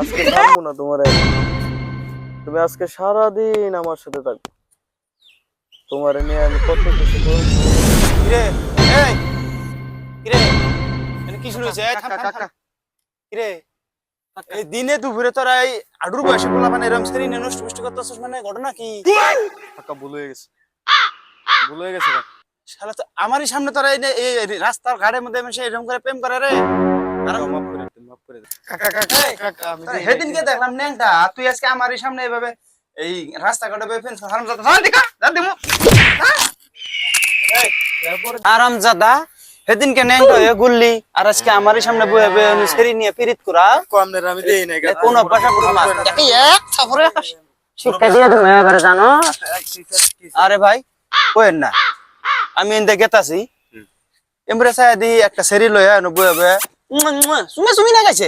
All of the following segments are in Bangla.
আজকে থাকব না তোমার তুমি আজকে সারাদিন আমার সাথে থাকবে। তোমার নিয়ে আমি কত কিছু করব। কিরে? এই! কিরে? এনে কি শুরু হয়েছে? এই, থাম, থাম, থাম। কিরে? এই দিনে দুপুরে তোরা এই আডুর বয়সে বলা মানে এরম সেরি নষ্ট ফষ্ট করতেছিস মানে ঘটনা কি? কাকা ভুল হয়ে গেছে। ভুল হয়ে গেছে শালা তো আমারই সামনে তোরা এই রাস্তার ঘাটের মধ্যে এরকম করে প্রেম করে রে। মাফ মাফ করে সেদিনকে দেখলাম ন্যাংটা তুই আজকে আমারই সামনে এইভাবে এই রাস্তা ঘাটে ফেন্স হারাম জাদা জান দিকা জান দিমু। আরাম জাদা সেদিনকে ন্যাংটা হয়ে গুললি। আর আজকে আমারই সামনে বয়ে বয়ে সেরি নিয়ে পিরিত করা। আমি দেই। কোন ভাষা পুরো মাছ দেখি এক থাপড়ে শিক্ষা দিয়ে তুমি এবারে জানো? আরে ভাই না। আমি এনতে গেতাছি। এমরে সায়া দি একটা সেরি লয়া বয়ে না গেছে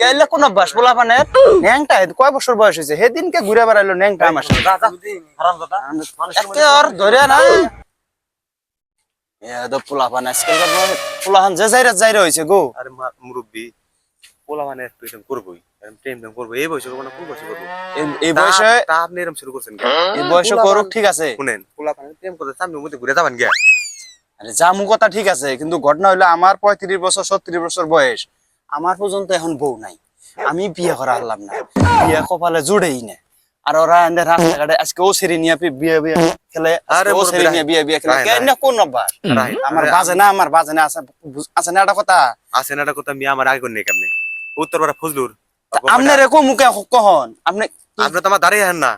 কেলে কোন অভ্যাস বলা মানে ন্যাংটা কয় বছর বয়স হয়েছে সেদিনকে ঘুরে বেড়াইলো ন্যাংটা আমার সাথে হারাম দাদা একে আর ধরে না এ তো পোলাপান আজকাল পোলাহান যে যাইরা যাইরা হয়েছে গো আরে মুরব্বি মানে একটু এরকম করবোই এই বয়সে করব না কোন বয়সে করব এই- বয়সে তা- তা আপনি এরকম শুরু করছেন এই বয়সে করুক ঠিক আছে শুনেন পোলা মানে প্রেম করতে সামনের মধ্যে ঘুরে যাবেন গিয়া আরে জামু কথা ঠিক আছে কিন্তু ঘটনা হইল আমার পঁয়ত্রিশ বছর ছত্রিশ বছর বয়স। আমার পর্যন্ত এখন বউ নাই। আমি বিয়ে করা হলাম না। বিয়ে কপালে জুড়েই না আর ওরা এনে রাস্তাঘাটে আজকে ও সেরি নিয়ে বিয়ে বিয়ে খেলে আরে ও সেরি। নিয়ে বিয়ে বিয়ে খেলে। কেন কোন অভ্যাস আমার বাজে না আমার বাজে না আছে আছে না একটা কথা? আসেন একটা কথা আমি আমার আগে নেই কেমনে? উত্তর পাড়া ফজলুর। আপনি রেকো মুখে কহন। আপনি আপনি তো আমার দাঁড়িয়ে হেন না।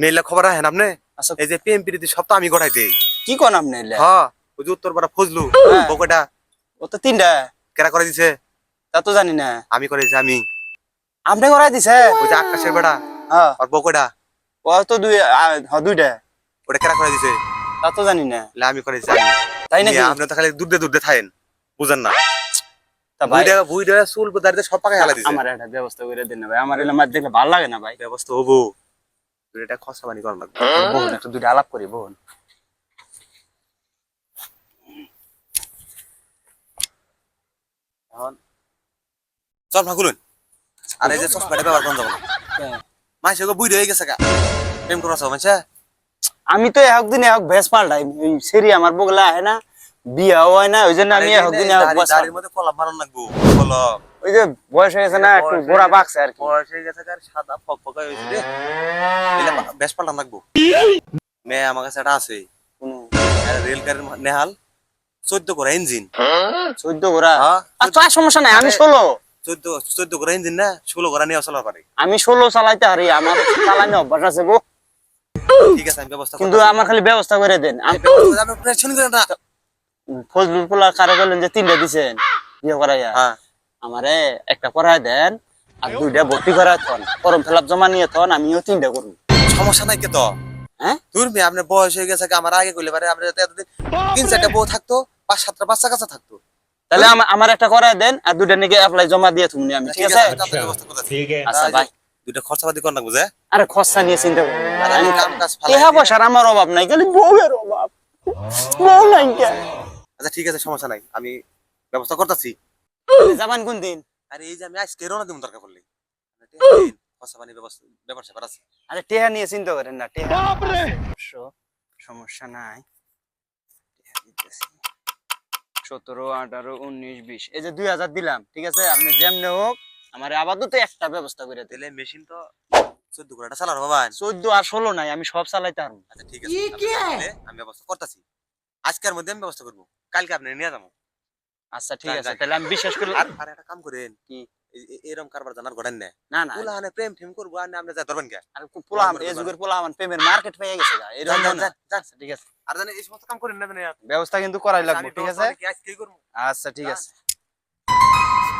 মেয়েলা খবর রাখেন আপনি? আচ্ছা। এই যে প্রেম প্রীতি সব তো আমি গড়াই দেই। কি কোন আপনি? হ্যাঁ। ওই যে ফজলু হ্যাঁ। বকটা ও তো তিনটা। কেরা করে দিছে? তা তো জানি না। আমি করেছি আমি। আপনি করাই দিছে? ওই যে আকাশের বেড়া হ্যাঁ। আর বকটা ও তো দুই হ্যাঁ, দুইটা। ওটা কেরা করে দিছে? তা তো জানি না। আমি করেছি তাই নাকি? আপনি তো খালি দুধে দুধে থাকেন বুঝেন না। ব্যবস্থা করে দিন ভাই। আমার দেখলে ভালো লাগে না ভাই। ব্যবস্থা হব। এটা খসা বানি করা লাগবে। দুইটা আলাপ করি বোন চল না খুলুন আর এই যে চশমাটা ব্যবহার করা যাবে মাসে গো হয়ে গেছে কা প্রেম করা সব মাসে আমি তো একদিন এক ভেস পাল্টাই ওই সেরি আমার বগলা হয় না। বিয়া হয় না ওই জন্য আমি একদিন এক ভেস দাড়ির মধ্যে কলম মারন লাগবো কলম। ওই যে বয়স হয়ে গেছে না একটু গোড়া বাকছে আর কি। বয়স হয়ে গেছে কার সাদা ফক ফকা হয়েছে রে এলে বেশ পাল্টান লাগবো। মেয়ে আমার কাছে একটা আছে। রেল গাড়ির নেহাল। চোদ্দ করে ইঞ্জিন। চোদ্দ আচ্ছা সমস্যা নাই আমি ষোলো। চোদ্দ চোদ্দ করে ইঞ্জিন না? ষোলো করে নিয়ে পারে। আমি ষোলো চালাইতে পারি আমার চালানো অভ্যাস আছে বো ঠিক আছে আমি ব্যবস্থা কিন্তু আমার খালি ব্যবস্থা করে দেন। আমি- টেনশন করেন না। ফজলুল পোলা কারও বললেন যে তিনটা দিছেন বিয়ে করাইয়া। হ্যাঁ আমারে একটা করাই দেন আর দুইটা ভর্তি থন ফর্ম জমা নিয়ে থন আমিও তিনটা করব। সমস্যা নাই কে তো? হ্যাঁ? আপনার বয়স হয়ে গেছে আমার আগে কইলে পারে আপনার এতদিন তিন চারটা বউ থাকতো পাঁচ সাতটা বাচ্চা কাচ্চা থাকতো। তাহলে আমার একটা দেন আর দুইটা নিকে অ্যাপ্লাই জমা দিয়ে তুমি আমি ঠিক আছে? আমি ব্যবস্থা করতেছি। আচ্ছা ভাই দুইটা খরচাপাতি কর আরে খরচা নিয়ে চিন্তা করো। টেহা পয়সার আমার অভাব নাই খালি বউয়ের অভাব। বউ নাই কে? আচ্ছা ঠিক আছে সমস্যা নাই। আমি ব্যবস্থা করতেছি। যাবান কোন দিন? আরে এই যে আমি আজকে রওনা দিব দরকার পড়লে। খরচাপানি ব্যবস্থা ব্যাপার স্যাপার আছে। আরে টেহা নিয়ে চিন্তা করেন না টেহা। সমস্যা নাই। টেহা দিতেছি। সতেরো আঠারো উনিশ বিশ। এই যে দুই হাজার দিলাম ঠিক আছে? আপনি যেমনি হোক আমার আপাতত একটা ব্যবস্থা করে দিলে মেশিন তো চোদ্দ বাবা চোদ্দ আর ষোলো নাই আমি সব চালাইতে পারব। আচ্ছা ঠিক আছে। আমি ব্যবস্থা করতেছি। আজকের মধ্যে আমি ব্যবস্থা করব। কালকে আপনি নিয়ে যাব। আচ্ছা ঠিক আছে তাহলে আমি বিশ্বাস করি আর আর একটা কাম করেন। কি? এরম কারবার জানার ঘটেন না। না না পোলা প্রেম ঠেম করব আর আপনি যা ধরবেন কে আর পোলা এই যুগের পোলা আমার প্রেমের মার্কেট পেয়ে গেছে গা। এরকম। আচ্ছা, ঠিক আছে। আর জানেন এই সমস্ত কাম করেন না ব্যবস্থা কিন্তু করাই লাগবে ঠিক আছে? আজকেই করব? আচ্ছা ঠিক আছে।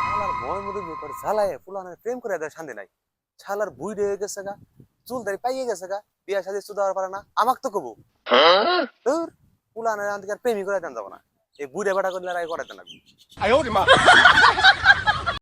শালার বয় মুরুব করে ঝালায় পোলা প্রেম করে দেয় শান্তি নাই। শালার বুই হয়ে গেছে গা চুল দাড়ি পাইয়ে গেছে গা বিয়া শাদি সুদার পারে না আমাক তো কবো। দূর পোলা হানে আনতে প্রেমই করে দেন যাব না। এই বুড়ে বেটা করলে আর আগে করাতে লাগবে।